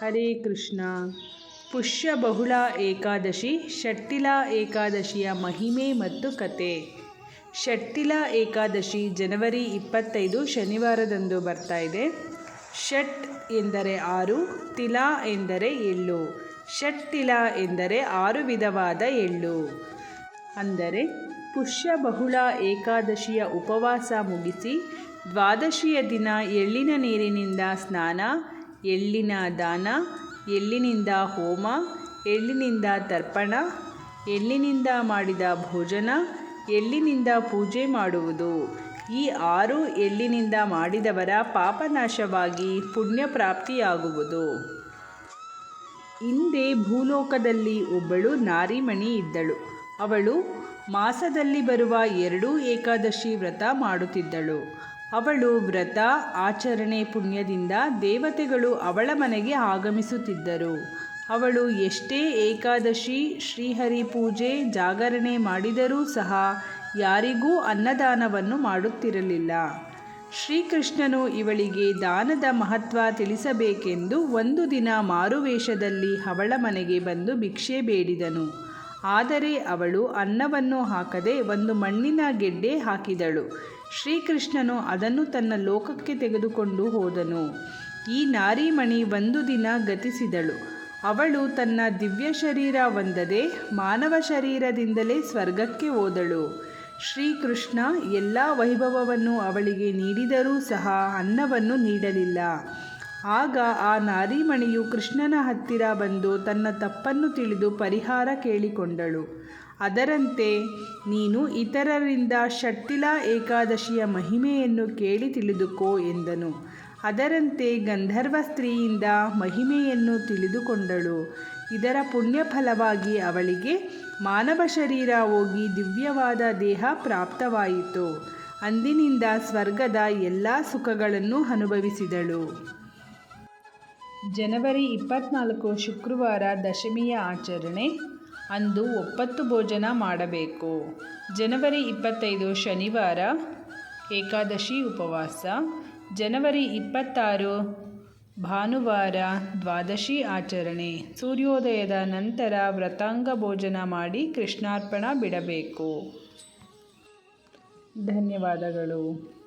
ಹರೇ ಕೃಷ್ಣ. ಪುಷ್ಯ ಬಹುಳ ಏಕಾದಶಿ ಷಟ್ಟಿಲ ಏಕಾದಶಿಯ ಮಹಿಮೆ ಮತ್ತು ಕತೆ. ಷಟ್ಟಿಲ ಏಕಾದಶಿ ಜನವರಿ ಇಪ್ಪತ್ತೈದು ಶನಿವಾರದಂದು ಬರ್ತಾ ಇದೆ. ಷಟ್ ಎಂದರೆ ಆರು, ತಿಲ ಎಂದರೆ ಎಳ್ಳು ಷಟ್ಟಿಲ ಎಂದರೆ ಆರು ವಿಧವಾದ ಎಳ್ಳು ಅಂದರೆ ಪುಷ್ಯ ಬಹುಳ ಏಕಾದಶಿಯ ಉಪವಾಸ ಮುಗಿಸಿ ದ್ವಾದಶಿಯ ದಿನ ಎಳ್ಳಿನ ನೀರಿನಿಂದ ಸ್ನಾನ ಎಳ್ಳಿನ ದಾನ, ಎಳ್ಳಿನಿಂದ ಹೋಮ, ಎಳ್ಳಿನಿಂದ ತರ್ಪಣ, ಎಳ್ಳಿನಿಂದ ಮಾಡಿದ ಭೋಜನ, ಎಳ್ಳಿನಿಂದ ಪೂಜೆ ಮಾಡುವುದು. ಈ ಆರು ಎಳ್ಳಿನಿಂದ ಮಾಡಿದವರ ಪಾಪನಾಶವಾಗಿ ಪುಣ್ಯಪ್ರಾಪ್ತಿಯಾಗುವುದು. ಹಿಂದೆ ಭೂಲೋಕದಲ್ಲಿ ಒಬ್ಬಳು ನಾರಿಮಣಿ ಇದ್ದಳು. ಅವಳು ಮಾಸದಲ್ಲಿ ಬರುವ ಎರಡೂ ಏಕಾದಶಿ ವ್ರತ ಮಾಡುತ್ತಿದ್ದಳು. ಅವಳು ವ್ರತ, ಆಚರಣೆ ಪುಣ್ಯದಿಂದ ದೇವತೆಗಳು ಅವಳ ಮನೆಗೆ ಆಗಮಿಸುತ್ತಿದ್ದರು. ಅವಳು ಎಷ್ಟೇ ಏಕಾದಶಿ, ಶ್ರೀಹರಿ ಪೂಜೆ, ಜಾಗರಣೆ ಮಾಡಿದರೂ ಸಹ ಯಾರಿಗೂ ಅನ್ನದಾನವನ್ನು ಮಾಡುತ್ತಿರಲಿಲ್ಲ. ಶ್ರೀಕೃಷ್ಣನು ಇವಳಿಗೆ ದಾನದ ಮಹತ್ವ ತಿಳಿಸಬೇಕೆಂದು ಒಂದು ದಿನ ಮಾರುವೇಷದಲ್ಲಿ ಅವಳ ಮನೆಗೆ ಬಂದು ಭಿಕ್ಷೆ ಬೇಡಿದನು. ಆದರೆ ಅವಳು ಅನ್ನವನ್ನು ಹಾಕದೆ ಒಂದು ಮಣ್ಣಿನ ಗೆಡ್ಡೆ ಹಾಕಿದಳು. ಶ್ರೀಕೃಷ್ಣನು ಅದನ್ನು ತನ್ನ ಲೋಕಕ್ಕೆ ತೆಗೆದುಕೊಂಡು ಹೋದನು. ಈ ನಾರಿಮಣಿ ಒಂದು ದಿನ ಗತಿಸಿದಳು. ಅವಳು ತನ್ನ ದಿವ್ಯ ಶರೀರ ಹೊಂದದೆ ಮಾನವ ಶರೀರದಿಂದಲೇ ಸ್ವರ್ಗಕ್ಕೆ ಹೋದಳು. ಶ್ರೀಕೃಷ್ಣ ಎಲ್ಲ ವೈಭವವನ್ನು ಅವಳಿಗೆ ನೀಡಿದರೂ ಸಹ ಅನ್ನವನ್ನು ನೀಡಲಿಲ್ಲ. ಆಗ ಆ ನಾರಿಮಣಿಯು ಕೃಷ್ಣನ ಹತ್ತಿರ ಬಂದು ತನ್ನ ತಪ್ಪನ್ನು ತಿಳಿದು ಪರಿಹಾರ ಕೇಳಿಕೊಂಡಳು. ಅದರಂತೆ ನೀನು ಇತರರಿಂದ ಷಟ್ಟಿಲ ಏಕಾದಶಿಯ ಮಹಿಮೆಯನ್ನು ಕೇಳಿ ತಿಳಿದುಕೋ ಎಂದನು. ಅದರಂತೆ ಗಂಧರ್ವ ಸ್ತ್ರೀಯಿಂದ ಮಹಿಮೆಯನ್ನು ತಿಳಿದುಕೊಂಡಳು. ಇದರ ಪುಣ್ಯಫಲವಾಗಿ ಅವಳಿಗೆ ಮಾನವ ಶರೀರ ಹೋಗಿ ದಿವ್ಯವಾದ ದೇಹ ಪ್ರಾಪ್ತವಾಯಿತು. ಅಂದಿನಿಂದ ಸ್ವರ್ಗದ ಎಲ್ಲ ಸುಖಗಳನ್ನು ಅನುಭವಿಸಿದಳು. ಜನವರಿ ಇಪ್ಪತ್ತ್ನಾಲ್ಕು ಶುಕ್ರವಾರ ದಶಮಿಯ ಆಚರಣೆ ಅಂದು ಒಪ್ಪತ್ತು ಭೋಜನ ಮಾಡಬೇಕು. ಜನವರಿ ಇಪ್ಪತ್ತೈದು ಶನಿವಾರ, ಏಕಾದಶಿ ಉಪವಾಸ. ಜನವರಿ ಇಪ್ಪತ್ತಾರು, ಭಾನುವಾರ ದ್ವಾದಶಿ ಆಚರಣೆ. ಸೂರ್ಯೋದಯದ ನಂತರ ವ್ರತಾಂಗ ಭೋಜನ ಮಾಡಿ ಕೃಷ್ಣಾರ್ಪಣ ಬಿಡಬೇಕು. ಧನ್ಯವಾದಗಳು.